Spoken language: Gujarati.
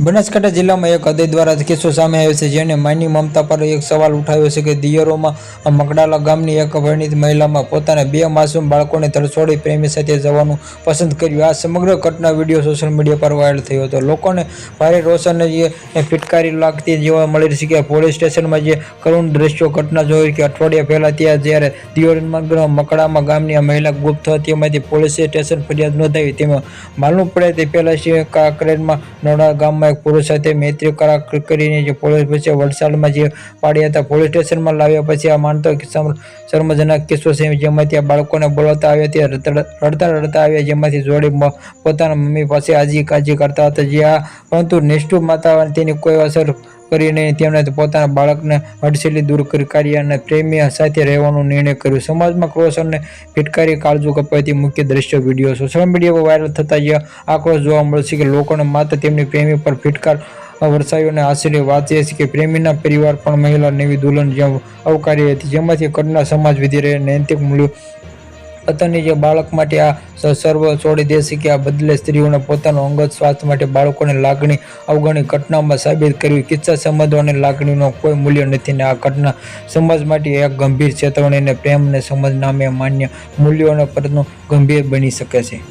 બનાસકાંઠા જિલ્લામાં એક હૃદય દ્વારા કિસ્સો સામે આવ્યો છે જેને માની મમતા પર એક સવાલ ઉઠાવ્યો છે કે દિયરોમાં મકડાલા ગામની એક વર્ણિત મહિલામાં પોતાના બે માસૂમ બાળકોને તરછોડી પ્રેમી સાથે જવાનું પસંદ કર્યું. આ સમગ્ર ઘટના વીડિયો સોશિયલ મીડિયા પર વાયરલ થયો હતો. લોકોને ભારે રોશન જે ફિટકારી લાગતી જોવા મળી રહી છે કે પોલીસ સ્ટેશનમાં જે કરુણ દ્રશ્યો ઘટના જોઈ કે અઠવાડિયા પહેલાં ત્યાં જ્યારે દિયોરમાં મકડામાં ગામની આ મહિલા ગુપ્ત હતી એમાંથી પોલીસે સ્ટેશન ફરિયાદ નોંધાવી. તેમાં માલુમ પડે તે પહેલાં કાંકરેજમાં નોડા ગામમાં એક પુરુષ સાથે મૈત્રી કરાર કરીને જે પોલીસ પછી વલસાડમાં જે પાડ્યા હતા, પોલીસ સ્ટેશનમાં લાવ્યા પછી આ માનતો શર્મજનક કિસ્સો છે, જેમાંથી આ બાળકોને બોલાવતા આવ્યા ત્યાં રડતા રડતા આવ્યા, જેમાંથી જોડી પોતાના મમ્મી પાસે આજી કાજી કરતા હતા જે આ પરંતુ નિષ્ઠુર માતા તેની કોઈ અસર કરી નહીં તેમણે પોતાના બાળકને હડસેલી દૂર કરી અને પ્રેમી સાથે રહેવાનો નિર્ણય કર્યો. સમાજમાં ક્રોશ અને ફિટકારી કાળજુ કપાતી મુખ્ય દ્રશ્ય વીડિયો સોશિયલ મીડિયા પર વાયરલ થતા જે આક્રોશ જોવા મળશે કે લોકોને માત્ર તેમની પ્રેમી પર ફિટકાર વરસાયો અને આશ્ચર્ય વાત એ છે કે પ્રેમીના પરિવાર પણ મહિલા નવી દુલ્હન જેમ આવકારી હતી. જેમાંથી કરના સમાજ વિધિ રહે નૈતિક મૂલ્યો પોતાની જે બાળક માટે આ સર્વ છોડી દેશે કે આ બદલે સ્ત્રીઓને પોતાનું અંગત સ્વાસ્થ્ય માટે બાળકોની લાગણી અવગણી ઘટનામાં સાબિત કરવી. કિસ્સા સમજવાની લાગણીનો કોઈ મૂલ્ય નથી ને આ ઘટના સમાજ માટે એક ગંભીર ચેતવણી અને પ્રેમ અને સમજ નામે માન્ય મૂલ્યોના પરનું ગંભીર બની શકે છે.